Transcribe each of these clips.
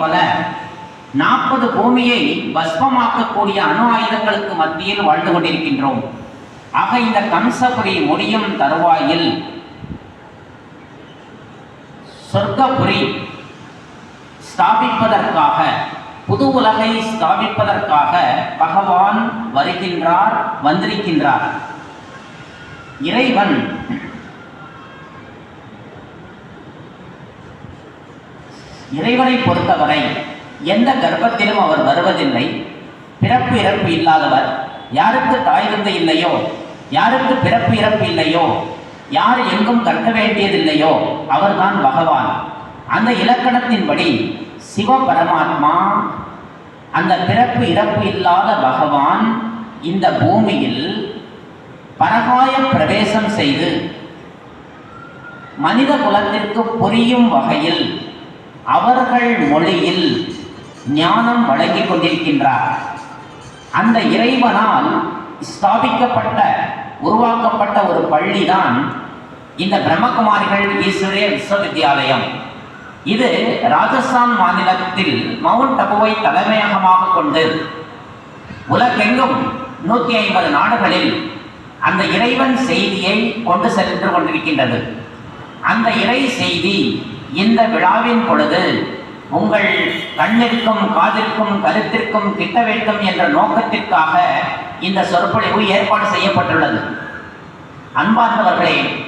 போல நாற்பது பூமியை பஸ்மமாக்கக்கூடிய அணு ஆயுதங்களுக்கு மத்தியில் வாழ்ந்து கொண்டிருக்கின்றோம். ஆக இந்த கம்சபுரி முடியும் தருவாயில் சொர்க்கபுரி ஸ்தாபிப்பதற்காக புது உலகை ஸ்தாபிப்பதற்காக பகவான் வருகின்றார் வந்திருக்கின்றார். இறைவன் இறைவனை பொறுத்தவரை எந்த கர்ப்பத்திலும் அவர் வருவதில்லை. பிறப்பு இறப்பு இல்லாதவர். யாருக்கு தாய் தந்தை இல்லையோ யாருக்கு பிறப்பு இறப்பு இல்லையோ யார் எங்கும் கற்க வேண்டியதில்லையோ அவர்தான் பகவான். அந்த இலக்கணத்தின்படி சிவ பரமாத்மா அந்த பிறப்பு இறப்பு இல்லாத பகவான் இந்த பூமியில் பரகாய பிரவேசம் செய்து மனித குலத்திற்கு புரியும் வகையில் அவர்கள் மொழியில் ஞானம் வழங்கிக் கொண்டிருக்கின்றார். அந்த இறைவனால் ஸ்தாபிக்கப்பட்ட உருவாக்கப்பட்ட ஒரு பள்ளிதான் இந்த பிரம்மகுமாரிகள் ஈஸ்வரிய விஸ்வவித்யாலயம். இது ராஜஸ்தான் மாநிலத்தில் மவுண்ட் அபுவை தலைமையகமாக கொண்டு உலகெங்கும் நூற்றி ஐம்பது நாடுகளில் அந்த இறைவன் செய்தியை கொண்டு சென்று கொண்டிருக்கின்றது. அந்த இறை செய்தி இந்த விழாவின் பொழுது உங்கள் கண்ணிற்கும் காதிற்கும் கருத்திற்கும் கிட்ட வேண்டும் என்ற நோக்கத்திற்காக இந்த சொற்பொழிவு ஏற்பாடு செய்யப்பட்டுள்ளது. அன்பார்ந்தவர்களே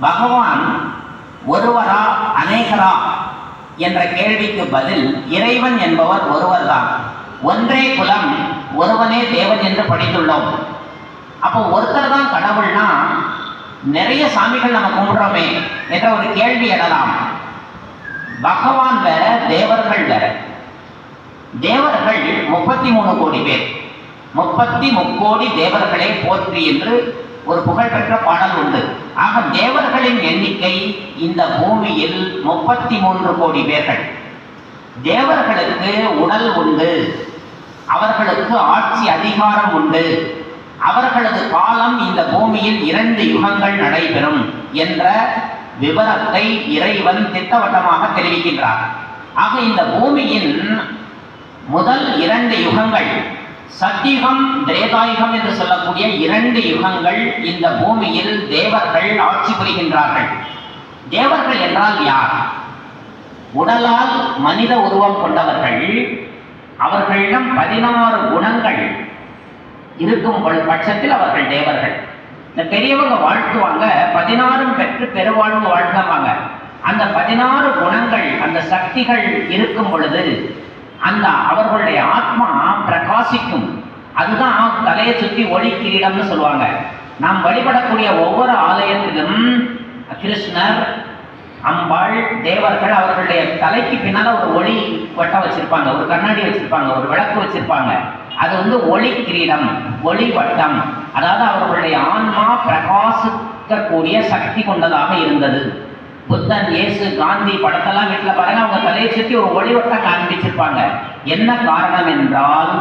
பகவான் ஒருவரா அநேகரா என்ற கேள்விக்கு பதில் இறைவன் என்பவர் ஒருவர்தான். ஒன்றே குலம் ஒருவனே தேவன் என்று படித்துள்ளோம். அப்போ ஒருத்தர் தான் கடவுள்னா நிறைய சாமிகள் நம்ம கும்பிடுறோமே என்ற ஒரு கேள்வி எழலாம். பகவான் வேற தேவர்கள் வேற. தேவர்கள் முப்பத்தி மூணு கோடி பேர். முப்பத்தி முக்கோடி தேவர்களை போற்றி என்று ஒரு புகழ்பெற்ற பாடல் உண்டு. ஆக தேவர்களின் எண்ணிக்கை இந்த பூமியில் முப்பத்தி மூன்று கோடி பேர்கள். தேவர்களுக்கு உடல் உண்டு. அவர்களுக்கு ஆட்சி அதிகாரம் உண்டு. அவர்களது காலம் இந்த பூமியில் இரண்டு யுகங்கள் நடைபெறும் என்ற விவரத்தை இறைவன் திட்டவட்டமாக தெரிவிக்கின்றார். ஆக இந்த பூமியின் முதல் இரண்டு யுகங்கள் சத்தியுகம் திரேதாயுகம் என்று சொல்லக்கூடிய இரண்டு யுகங்கள் இந்த பூமியில் தேவர்கள் ஆட்சி புரிகின்றார்கள். தேவர்கள் என்றால் யார்? உடலால் மனித உருவம் கொண்டவர்கள். அவர்களிடம் பதினாறு குணங்கள் இருக்கும் பட்சத்தில் அவர்கள் தேவர்கள். இந்த பெரியவங்க வாழ்த்துவாங்க பதினாறும் பெற்று பெருவாழ்வு வாழ்க்கவாங்க அந்த பதினாறு குணங்கள் அந்த சக்திகள் இருக்கும் பொழுது அந்த அவர்களுடைய ஆத்மா பிரகாசிக்கும். அதுதான் தலையை சுற்றி ஒளி கிரீடம்னு சொல்லுவாங்க. நாம் வழிபடக்கூடிய ஒவ்வொரு ஆலயத்திலும் கிருஷ்ணர் அம்பாள் தேவர்கள் அவர்களுடைய தலைக்கு பின்னால ஒரு ஒளி வட்டம் வச்சிருப்பாங்க ஒரு கண்ணாடி வச்சிருப்பாங்க ஒரு விளக்கு வச்சிருப்பாங்க. அது வந்து ஒளி கிரீடம் ஒளி வட்டம். அதாவது அவர்களுடைய ஆன்மா பிரகாசிக்கக்கூடிய சக்தி கொண்டதாக இருந்தது. புத்தன் இயேசு காந்தி படத்தெல்லாம் வீட்டில் பாருங்க அவங்க தலையை சுற்றி ஒரு ஒளிவட்டம் காண்பிச்சிருப்பாங்க. என்ன காரணம் என்றால்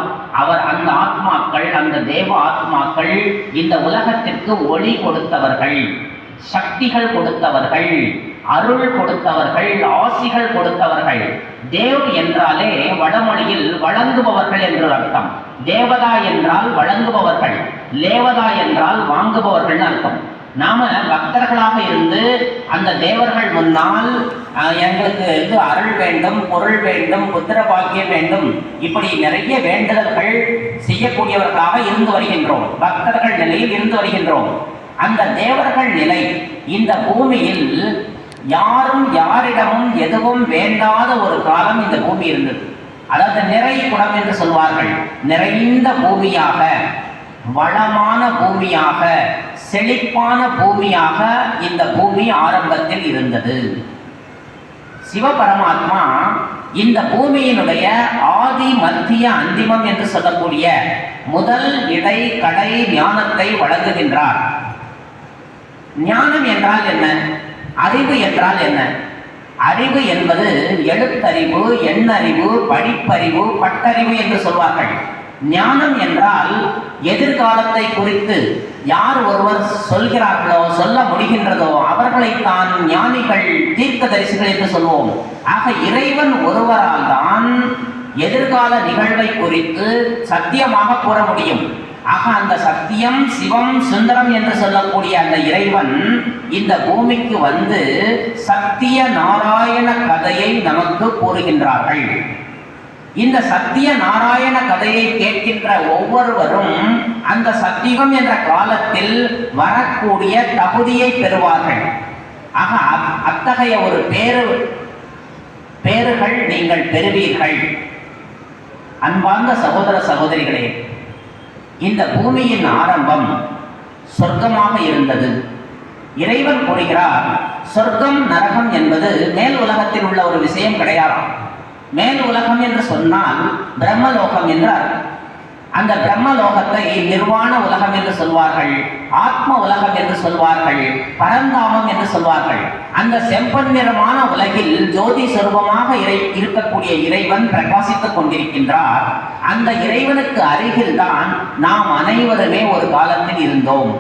அவர் அந்த ஆத்மாக்கள் அந்த தேவ ஆத்மாக்கள் இந்த உலகத்திற்கு ஒளி கொடுத்தவர்கள் சக்திகள் கொடுத்தவர்கள். அருள் கொடுத்தவர்கள் ஆசிகள் கொடுத்தவர்கள். தேவ் என்றாலே வடமொழியில் வழங்குபவர்கள் என்று அர்த்தம். தேவதா என்றால் வழங்குபவர்கள் லேவதா என்றால் வாங்குபவர்கள் அர்த்தம். நாம பக்தர்களாக இருந்து அந்த தேவர்கள் முன்னால் எங்களுக்கு இது அருள் வேண்டும் பொருள் வேண்டும் புத்திர பாக்கியம் வேண்டும் இப்படி நிறைய வேண்டுதல்கள் செய்யக்கூடியவர்களாக இருந்து வருகின்றோம். பக்தர்கள் நிலையில் இருந்து வருகின்றோம். அந்த தேவர்கள் நிலை இந்த பூமியில் யாரும் யாரிடமும் எதுவும் வேண்டாத ஒரு காலம் இந்த பூமி இருந்தது. அதாவது நிறை குடம் என்று சொல்வார்கள். நிறைந்த பூமியாக வளமான பூமியாக செழிப்பான பூமியாக இந்த பூமி ஆரம்பத்தில் இருந்தது. சிவபரமாத்மா இந்த பூமியினுடைய ஆதி மத்திய அந்திமம் என்று சொல்லக்கூடிய முதல் இடை கடை ஞானத்தை வழங்குகின்றார். ஞானம் என்றால் என்ன? அறிவு என்றால் என்ன? அறிவு என்பது எழுத்தறிவு எண்ணறிவு படிப்பறிவு பட்டறிவு என்று சொல்வார்கள். ஞானம் என்றால் எதிர்காலத்தை குறித்து யார் ஒருவர் சொல்கிறார்களோ சொல்ல முடிகின்றதோ அவர்களைத்தான் ஞானிகள் தீர்க்கதரிசிகள் என்று சொல்வோம். ஆக இறைவன் ஒருவரால் எதிர்கால நிகழ்வை குறித்து சத்தியமாக கூற முடியும். ஆக அந்த சத்தியம் சிவம் சுந்தரம் என்று சொல்லக்கூடிய அந்த இறைவன் இந்த பூமிக்கு வந்து சத்திய நாராயண கதையை நமக்கு கூறுகின்றார்கள். இந்த சத்திய நாராயண கதையை கேட்கின்ற ஒவ்வொருவரும் அந்த சத்தியம் என்ற காலத்தில் வரக்கூடிய தகுதியை பெறுவார்கள். ஆக அத்தகைய ஒரு பேரு பேறுகள் நீங்கள் பெறுவீர்கள். அன்பார்ந்த சகோதர சகோதரிகளே இந்த பூமியின் ஆரம்பம் சொர்க்கமாக இருந்தது. இறைவன் கூறுகிறார் சொர்க்கம் நரகம் என்பது மேல் உலகத்தில் உள்ள ஒரு விஷயம் கிடையாது மேல் உலகம் என்று சொன்னால் பிரம்மலோகம் என்றார். அந்த பிரம்ம லோகத்தை நிர்வாண உலகம் என்று சொல்வார்கள் ஆத்ம உலகம் என்று சொல்வார்கள் பரந்தாமம் என்று சொல்வார்கள். அந்த செம்பன் நிறமான உலகில் ஜோதி சொரூபமாக இறை இருக்கக்கூடிய இறைவன் பிரகாசித்துக் கொண்டிருக்கின்றார். அந்த இறைவனுக்கு அருகில்தான் நாம் அனைவருமே ஒரு காலத்தில் இருந்தோம்.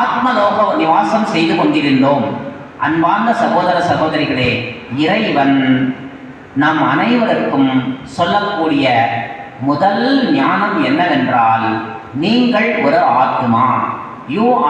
ஆத்மலோக நிவாசம் செய்து கொண்டிருந்தோம். அன்பார்ந்த சகோதர சகோதரிகளே இறைவன் நம் அனைவருக்கும் சொல்லக்கூடிய முதல் ஞானம் என்னவென்றால் நீங்கள் ஒரு ஆத்மா. யூ